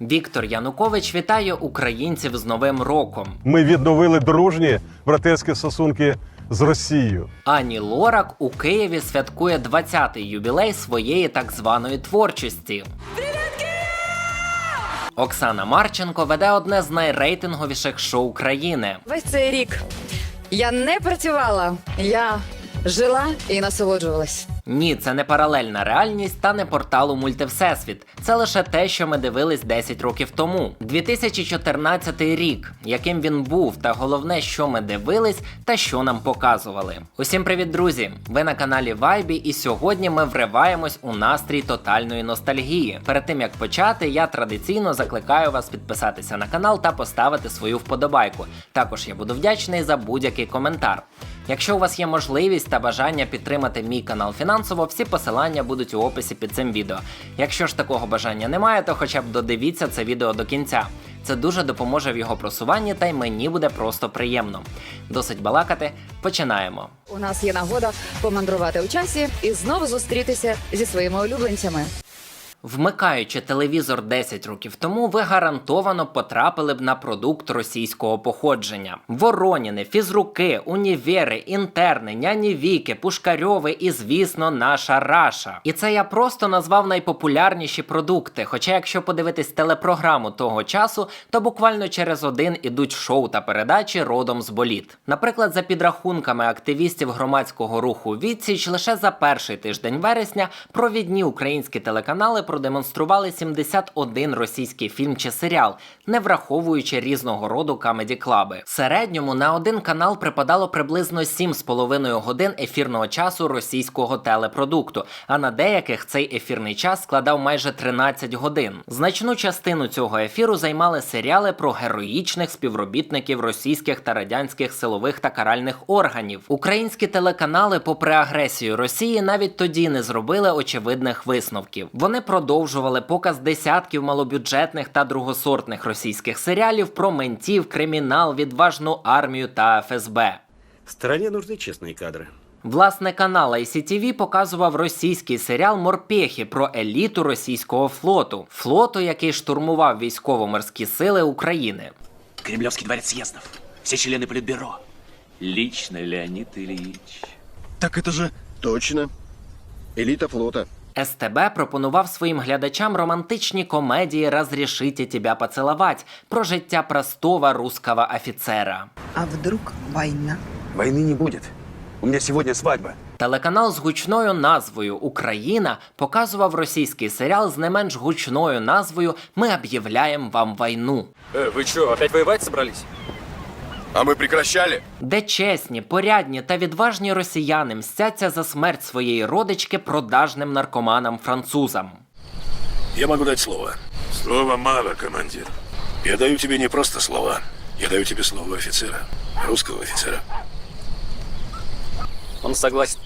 Віктор Янукович вітає українців з Новим роком. Ми відновили дружні братерські стосунки з Росією. Ані Лорак у Києві святкує 20-й юбілей своєї так званої творчості. Оксана Марченко веде одне з найрейтинговіших шоу країни. Весь цей рік я не працювала, я жила і насолоджувалась. Ні, це не паралельна реальність та не порталу Мультивсесвіт. Це лише те, що ми дивились 10 років тому. 2014 рік, яким він був, та головне, що ми дивились та що нам показували. Усім привіт, друзі! Ви на каналі Вайбі, і сьогодні ми вриваємось у настрій тотальної ностальгії. Перед тим як почати, я традиційно закликаю вас підписатися на канал та поставити свою вподобайку. Також я буду вдячний за будь-який коментар. Якщо у вас є можливість та бажання підтримати мій канал фінансово, всі посилання будуть у описі під цим відео. Якщо ж такого бажання немає, то хоча б додивіться це відео до кінця. Це дуже допоможе в його просуванні, та й мені буде просто приємно. Досить балакати, починаємо. У нас є нагода помандрувати у часі і знову зустрітися зі своїми улюбленцями. Вмикаючи телевізор 10 років тому, ви гарантовано потрапили б на продукт російського походження: Вороніни, фізруки, універи, інтерни, няні Віки, Пушкарьови і, звісно, наша Раша. І це я просто назвав найпопулярніші продукти. Хоча, якщо подивитись телепрограму того часу, то буквально через один ідуть шоу та передачі родом з боліт. Наприклад, за підрахунками активістів громадського руху Відсіч, лише за перший тиждень вересня провідні українські телеканали продемонстрували 71 російський фільм чи серіал, не враховуючи різного роду камеді-клаби. В середньому на один канал припадало приблизно 7,5 годин ефірного часу російського телепродукту, а на деяких цей ефірний час складав майже 13 годин. Значну частину цього ефіру займали серіали про героїчних співробітників російських та радянських силових та каральних органів. Українські телеканали, попри агресію Росії, навіть тоді не зробили очевидних висновків. Вони продовжували показ десятків малобюджетних та другосортних російських серіалів про ментів, кримінал, відважну армію та ФСБ. Стране нужны честные кадры. Власне, канал ICTV показував російський серіал Морпехи про еліту російського флоту, флоту, який штурмував військово-морські сили України. Кремлевский дворец съездов. Все члены политбюро. Лично Леонид Ильич. Так это же... Точно. Элита флота. СТБ пропонував своїм глядачам романтичні комедії «Разрешите тебя поцеловать» про життя простого русского офіцера. А вдруг война? Войны не будет. У меня сегодня свадьба. Телеканал з гучною назвою Україна показував російський серіал з не менш гучною назвою Ми об'являємо вам війну. Э, вы что, опять воевать собрались? А мы прекращали? де чесні, порядні та відважні росіяни мстяться за смерть своєї родички продажним наркоманам-французам. Я могу дать слово. Слова мало, командир. Я даю тебе не просто слова. Я даю тебе слово офицера. Русского офицера. Он согласен.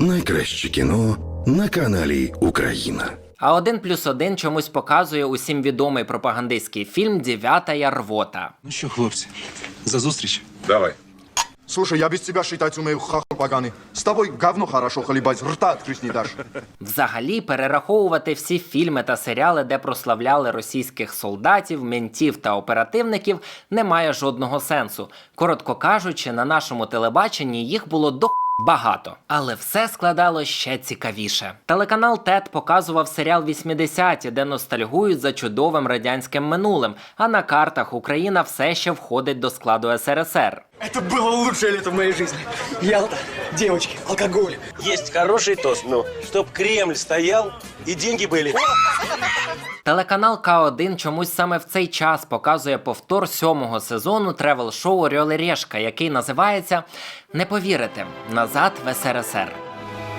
Найкраще кіно на каналі Україна. А один плюс один чомусь показує усім відомий пропагандистський фільм Дев'ята рвота. Ну що, хлопці, за зустріч. Давай. Слушай, я без тебя считать умею, хахал поганый. С тобой говно хорошо хлебать, рта открыть не дашь. Взагалі, перераховувати всі фільми та серіали, де прославляли російських солдатів, ментів та оперативників, немає жодного сенсу. Коротко кажучи, на нашому телебаченні їх було до Багато, але все складало ще цікавіше. Телеканал ТЕТ показував серіал 80-ті, де ностальгують за чудовим радянським минулим. А на картах Україна все ще входить до складу СРСР. Это было лучшее лето в моей жизни. Ялта, девочки, алкоголь. Есть хороший тост, ну, чтоб Кремль стоял и деньги были. Телеканал К1 чомусь саме в цей час показує повтор сьомого сезону тревел-шоу Решка, який називається Не повірите назад в СРСР.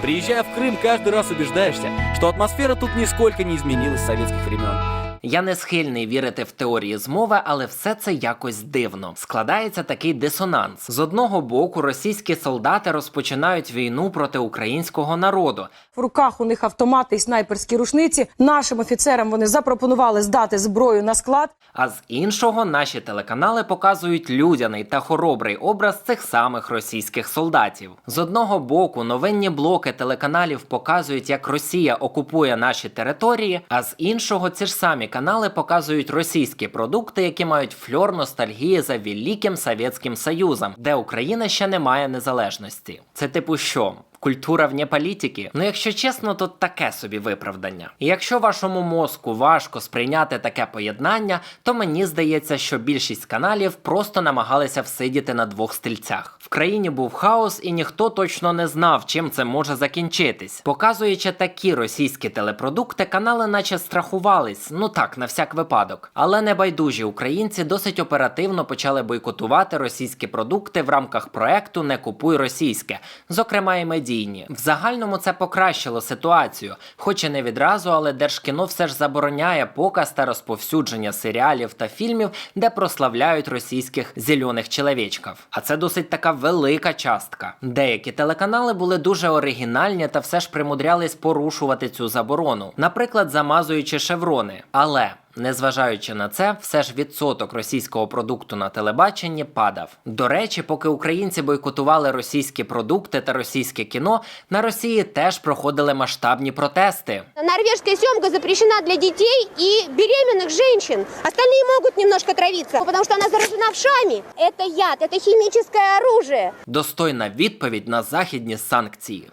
Приезжая в Крым, каждый раз убеждаешься, что атмосфера тут нисколько не изменилась с советских времен. Я не схильний вірити в теорії змови, але все це якось дивно. Складається такий дисонанс. З одного боку, російські солдати розпочинають війну проти українського народу, В руках у них автомати і снайперські рушниці. Нашим офіцерам вони запропонували здати зброю на склад. а з іншого наші телеканали показують людяний та хоробрий образ цих самих російських солдатів. З одного боку, новинні блоки телеканалів показують, як Росія окупує наші території, а з іншого ці ж самі самі канали показують російські продукти, які мають фльор ностальгії за Великим Совєтським Союзом, де Україна ще не має незалежності. Це типу що? Культура вне політики? Ну, якщо чесно, то таке собі виправдання. І якщо вашому мозку важко сприйняти таке поєднання, то мені здається, що більшість каналів просто намагалися всидіти на двох стільцях. В країні був хаос, і ніхто точно не знав, чим це може закінчитись. Показуючи такі російські телепродукти, канали наче страхувались, ну так, на всяк випадок. Але небайдужі українці досить оперативно почали бойкотувати російські продукти в рамках проекту Не купуй російське, зокрема і медійні. В загальному це покращило ситуацію, хоч і не відразу, але Держкіно все ж забороняє показ та розповсюдження серіалів та фільмів, де прославляють російських зелених чоловічків. А це досить така велика частка. Деякі телеканали були дуже оригінальні та все ж примудрялись порушувати цю заборону, наприклад, замазуючи шеврони. Але Незважаючи на це, все ж відсоток російського продукту на телебаченні падав. До речі, поки українці бойкотували російські продукти та російське кіно, на Росії теж проходили масштабні протести. Норвежская семга запрещена для детей и беременных женщин. Остальные могут немножко травиться, потому что она заражена вшами. Это яд, это химическое оружие. Достойна відповідь на західні санкції.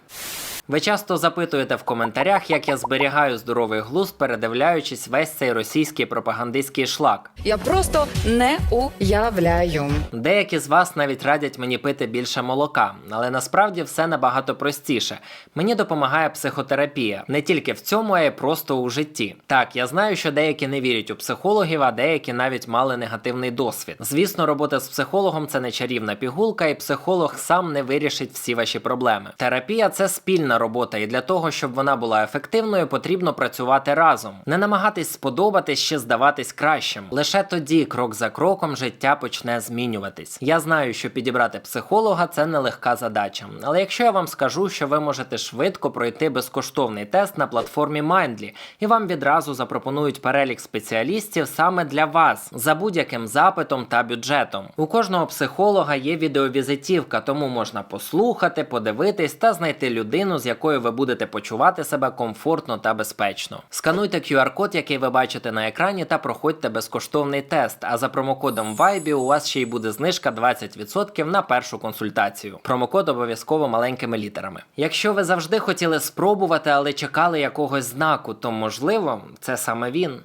Ви часто запитуєте в коментарях, як я зберігаю здоровий глузд, передивляючись весь цей російський пропагандистський шлак. Я просто не уявляю. Деякі з вас навіть радять мені пити більше молока, але насправді все набагато простіше. Мені допомагає психотерапія не тільки в цьому, а й просто у житті. Так, я знаю, що деякі не вірять у психологів, а деякі навіть мали негативний досвід. Звісно, робота з психологом це не чарівна пігулка, і психолог сам не вирішить всі ваші проблеми. Терапія це спільна робота, і для того, щоб вона була ефективною, потрібно працювати разом, не намагатись сподобатись чи здаватись кращим. Лише тоді, крок за кроком, життя почне змінюватись. Я знаю, що підібрати психолога це нелегка задача. Але якщо я вам скажу, що ви можете швидко пройти безкоштовний тест на платформі Mindly, і вам відразу запропонують перелік спеціалістів саме для вас за будь-яким запитом та бюджетом. У кожного психолога є відеовізитівка, тому можна послухати, подивитись та знайти людину, з якою ви будете почувати себе комфортно та безпечно. Скануйте QR-код, який ви бачите на екрані, та проходьте безкоштовний тест. А за промокодом Vibe у вас ще й буде знижка 20% на першу консультацію. Промокод обов'язково маленькими літерами. Якщо ви завжди хотіли спробувати, але чекали якогось знаку, то можливо це саме він.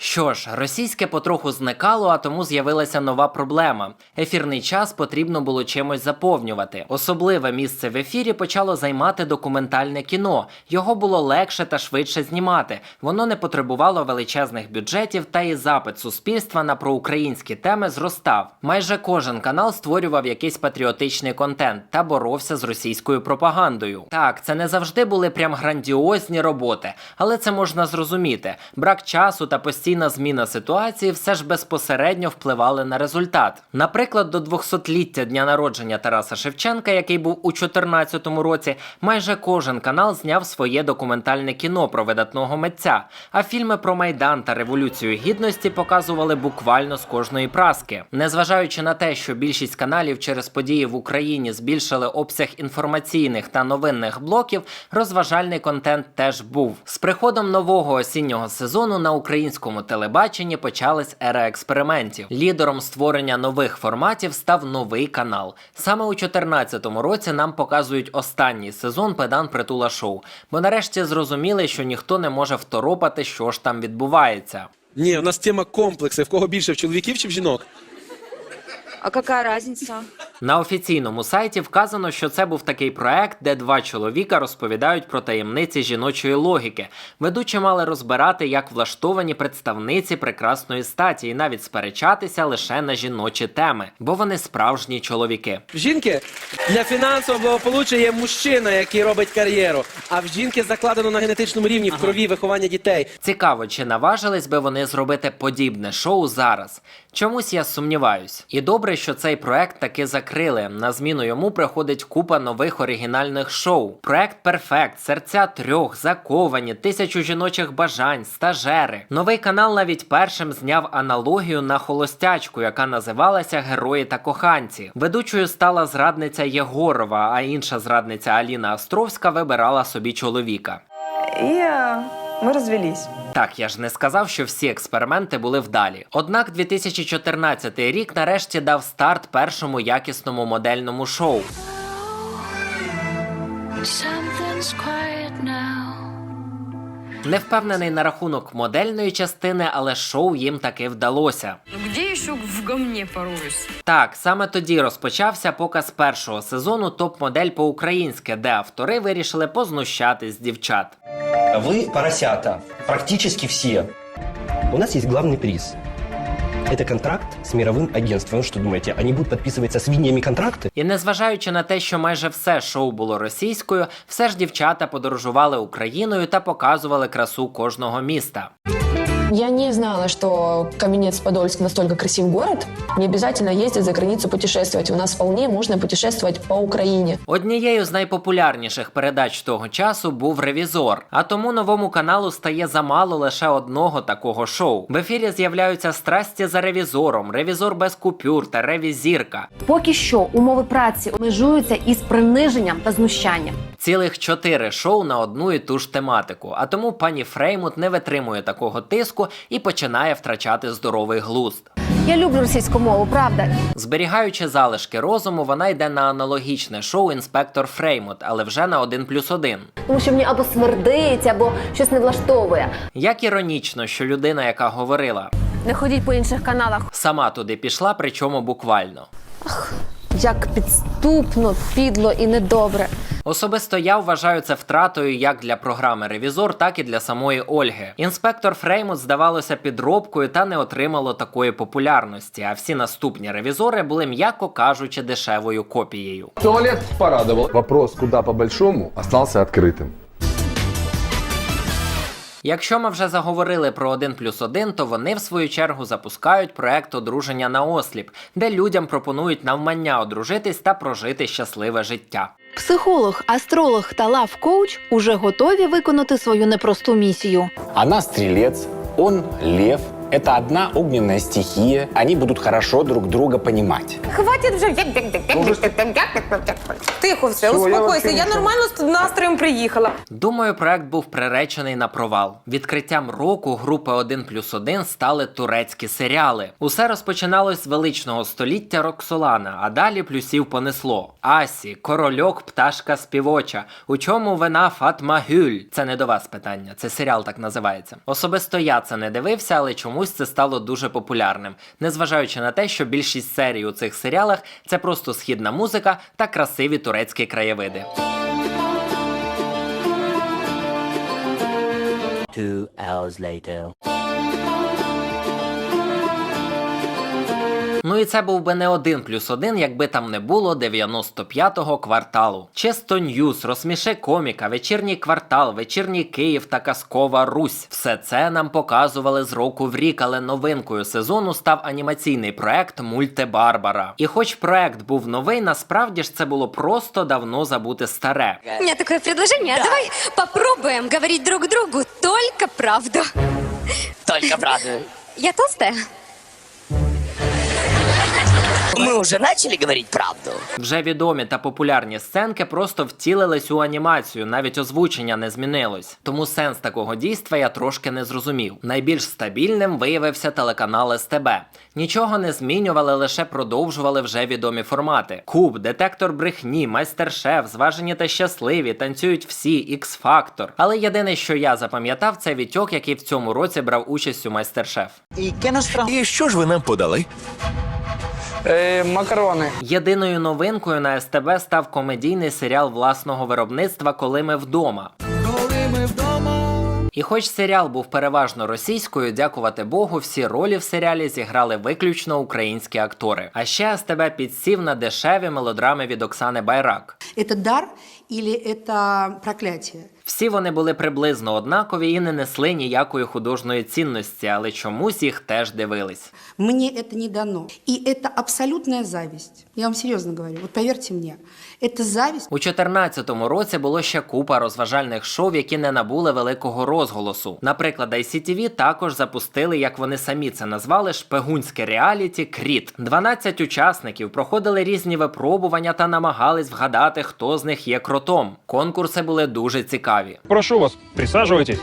Що ж, російське потроху зникало, а тому з'явилася нова проблема. Ефірний час потрібно було чимось заповнювати. Особливе місце в ефірі почало займати документальне кіно. Його було легше та швидше знімати. Воно не потребувало величезних бюджетів, та і запит суспільства на проукраїнські теми зростав. Майже кожен канал створював якийсь патріотичний контент та боровся з російською пропагандою. Так, це не завжди були прям грандіозні роботи, але це можна зрозуміти. Брак часу та постійна зміна ситуації все ж безпосередньо впливали на результат. Наприклад, до 200-ліття дня народження Тараса Шевченка, який був у 2014 році, майже кожен канал зняв своє документальне кіно про видатного митця. А фільми про майдан та революцію гідності показували буквально з кожної праски. Незважаючи на те, що більшість каналів через події в Україні збільшили обсяг інформаційних та новинних блоків, розважальний контент теж був. З приходом нового осіннього сезону на українському телебаченні почалась ера експериментів. Лідером створення нових форматів став новий канал. Саме у 2014 році нам показують останній сезон Педан Притула Шоу, бо нарешті зрозуміли, що ніхто не може второпати, що ж там відбувається. Ні, у нас тема комплекси. В кого більше в чоловіків чи в жінок? А яка різниця? На офіційному сайті вказано, що це був такий проект, де два чоловіка розповідають про таємниці жіночої логіки. Ведучі мали розбирати, як влаштовані представниці прекрасної статі, і навіть сперечатися лише на жіночі теми, бо вони справжні чоловіки. В жінки для фінансового благополуччя є мужчина, який робить кар'єру. А в жінки закладено на генетичному рівні в крові виховання дітей. Цікаво, чи наважились би вони зробити подібне шоу зараз. Чомусь я сумніваюсь. І добре, що цей проект таки закрили. На зміну йому приходить купа нових оригінальних шоу. Проект Перфект, серця трьох, заковані, тисячу жіночих бажань, стажери. Новий канал навіть першим зняв аналогію на холостячку, яка називалася Герої та коханці. Ведучою стала зрадниця Єгорова, а інша зрадниця Аліна Островська вибирала собі чоловіка. Я Мы развелись. Так, я ж не сказав, що всі експерименти були вдалі. Однак 2014 рік нарешті дав старт першому якісному модельному шоу. Не впевнений на рахунок модельної частини, але шоу їм таки вдалося. Где еще в говне поруюсь? Так, саме тоді розпочався показ першого сезону топ-модель по-українськи, де автори вирішили познущатись з дівчат. Вы поросята. Практически все. У нас есть главный приз. Это контракт с мировым агентством. Вы что думаете, они будут подписывать со свиньями контракты? І незважаючи на те, що майже все шоу було російською, все ж дівчата подорожували Україною та показували красу кожного міста. Я не знала, что Каменец-Подольск настолько красивый город. Не обязательно ездить за границу путешествовать. У нас вполне можно путешествовать по Украине. Однією з найпопулярніших передач того часу був ревізор, а тому новому каналу стає замало лише одного такого шоу. В ефірі з'являються страсті за ревізором, ревізор без купюр та ревізірка. Поки що умови праці межуються із приниженням та знущанням. Цілих чотири шоу на одну і ту ж тематику. А тому пані Фреймут не витримує такого тиску і починає втрачати здоровий глузд. Я люблю російську мову, правда. Зберігаючи залишки розуму, вона йде на аналогічне шоу інспектор Фреймут, але вже на 1 плюс 1. Тому що мені або смердить, або щось не влаштовує. Як іронічно, що людина, яка говорила, Не ходіть по інших каналах. сама туди пішла, причому буквально. Як підступно, підло і недобре. Особисто я вважаю це втратою як для програми Ревізор, так і для самої Ольги. Інспектор Фреймут здавалося підробкою та не отримало такої популярності, а всі наступні ревізори були, м'яко кажучи, дешевою копією. Туалет порадовал. Вопрос, куда по-большому, остался открытым. Якщо ми вже заговорили про 1 плюс 1, то вони в свою чергу запускають проект одруження на осліп, де людям пропонують навмання одружитись та прожити щасливе життя. Психолог, астролог та лав-коуч уже готові виконати свою непросту місію. Она стрілець, он лев. Это одна огненная стихия. Они будут хорошо друг друга понимать. Хватит вже. Тихо все, успокойся. Я нормально з настроєм приїхала. Думаю, проект був приречений на провал. Відкриттям року групи 1 плюс 1 стали турецькі серіали. Усе розпочиналось з величного століття Роксолана, а далі плюсів понесло. Асі, корольок, пташка співоча. У чому вина Фатма Гюль? Це не до вас питання, це серіал так називається. Особисто я це не дивився, але чомусь це стало дуже популярним, незважаючи на те, що більшість серій у цих серіалах це просто східна музика та красиві турецькі краєвиди. Two hours later. Ну і це був би не один плюс один, якби там не було 95-го кварталу. Чисто Ньюс, розсміши коміка, вечірній квартал, вечірній Київ та казкова Русь. Все це нам показували з року в рік, але новинкою сезону став анімаційний проект Мульте Барбара. І хоч проект був новий, насправді ж це було просто давно забути старе. У меня такое предложение. Давай попробуем говорить друг другу только правду. Только правда. Я толстая? Мы уже начали говорить правду. Вже відомі та популярні сценки просто втілились у анімацію, навіть озвучення не змінилось. Тому сенс такого дійства я трошки не зрозумів. Найбільш стабільним виявився телеканал СТБ. Нічого не змінювали, лише продовжували вже відомі формати: Куб, детектор брехні, майстер-шеф, зважені та щасливі, танцюють всі, X-Factor. Але єдине, що я запам'ятав, це Вітьок, який в цьому році брав участь у майстер-шеф. И что ж вы нам подали? Макарони. Єдиною новинкою на СТБ став комедійний серіал власного виробництва Коли ми вдома. Коли ми вдома. І хоч серіал був переважно російською, дякувати Богу, всі ролі в серіалі зіграли виключно українські актори. А ще СТБ підсів на дешеві мелодрами від Оксани Байрак. Это дар или это проклятие? Всі вони були приблизно однакові і не несли ніякої художньої цінності, але чомусь їх теж дивились. Мне это не дано. И это абсолютная зависть. Я вам серьезно говорю. Вот поверьте мне. Это зависть. У 2014 році було ще купа розважальних шоу, які не набули великого розголосу. Наприклад, ICTV також запустили, як вони самі це назвали, шпигунське реаліті Кріт. 12 учасників проходили різні випробування та намагались вгадати, хто з них є кротом. Конкурси були дуже цікаві. Прошу вас, присаживайтесь.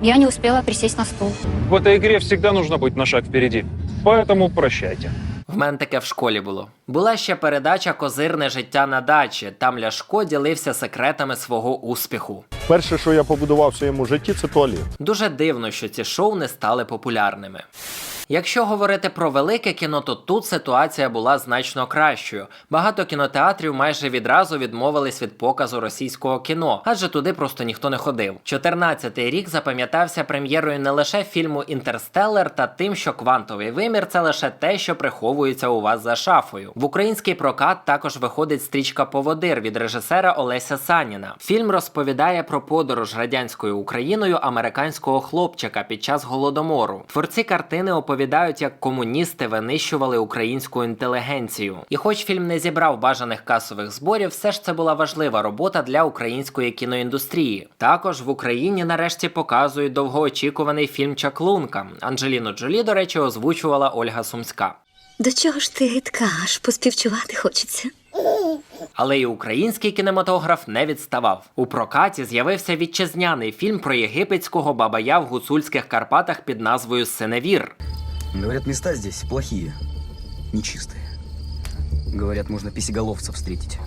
Я не успела присесть на стул. В этой игре всегда нужно быть на шаг впереди. Поэтому прощайте. В мене таке в школі було. Була ще передача Козирне життя на дачі. Там Ляшко ділився секретами свого успіху. Перше, що я побудував в своєму житті, це туалет. Дуже дивно, що ці шоу не стали популярними. Якщо говорити про велике кіно, то тут ситуація була значно кращою. Багато кінотеатрів майже відразу відмовились від показу російського кіно, адже туди просто ніхто не ходив. 14-й рік запам'ятався прем'єрою не лише фільму Інтерстеллар та тим, що квантовий вимір це лише те, що приховується у вас за шафою. В український прокат також виходить стрічка Поводир від режисера Олеся Саніна. Фільм розповідає про подорож радянською Україною американського хлопчика під час голодомору. Творці картини оповідають, як комуністи винищували українську інтелігенцію. І хоч фільм не зібрав бажаних касових зборів, все ж це була важлива робота для української кіноіндустрії. Також в Україні нарешті показують довгоочікуваний фільм Чаклунка. Анджеліну Джолі, до речі, озвучувала Ольга Сумська. До чого ж ти гидка, аж поспівчувати хочеться. Але і український кінематограф не відставав. У прокаті з'явився вітчизняний фільм про єгипетського бабая в гуцульських Карпатах під назвою Сеневір. Говорят, места здесь плохие, нечистые. Говорят, можно писеголовцев встретить.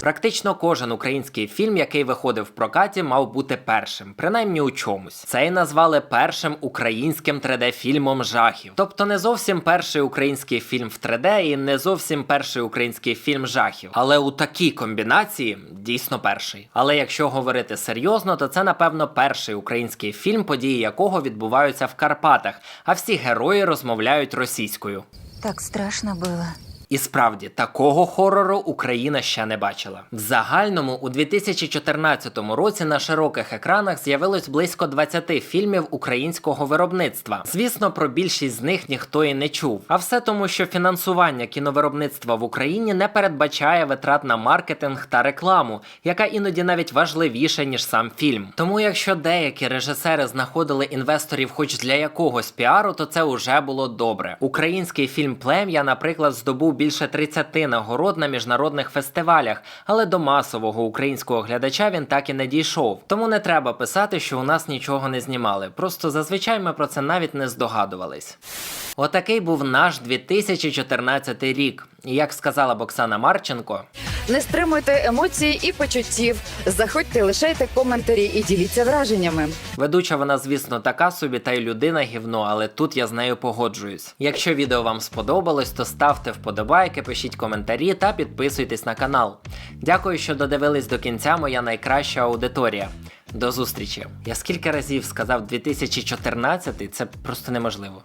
Практично кожен український фільм, який виходив в прокаті, мав бути першим, принаймні у чомусь. Цей назвали першим українським 3D-фільмом жахів. Тобто не зовсім перший український фільм в 3D і не зовсім перший український фільм жахів. Але у такій комбінації дійсно перший. Але якщо говорити серйозно, то це напевно перший український фільм, події якого відбуваються в Карпатах, а всі герої розмовляють російською. Так страшно было. І справді, такого хорору Україна ще не бачила. В загальному у 2014 році на широких екранах з'явилось близько 20 фільмів українського виробництва. Звісно, про більшість з них ніхто і не чув. А все тому, що фінансування кіновиробництва в Україні не передбачає витрат на маркетинг та рекламу, яка іноді навіть важливіша ніж сам фільм. Тому, якщо деякі режисери знаходили інвесторів, хоч для якогось піару, то це уже було добре. Український фільм Плем'я, наприклад, здобув більше 30 нагород на міжнародних фестивалях, але до масового українського глядача він так і не дійшов. Тому не треба писати, що у нас нічого не знімали. Просто зазвичай ми про це навіть не здогадувались. Отакий був наш 2014 рік. І як сказала Боксана Марченко, Не стримуйте емоцій і почуттів. Заходьте, лишайте коментарі і діліться враженнями. Ведуча вона, звісно, така собі, та й людина гівно, але тут я з нею погоджуюсь. Якщо відео вам сподобалось, то ставте вподобайки, пишіть коментарі та підписуйтесь на канал. Дякую, що додивились до кінця моя найкраща аудиторія. До зустрічі! Я скільки разів сказав 2014, це просто неможливо.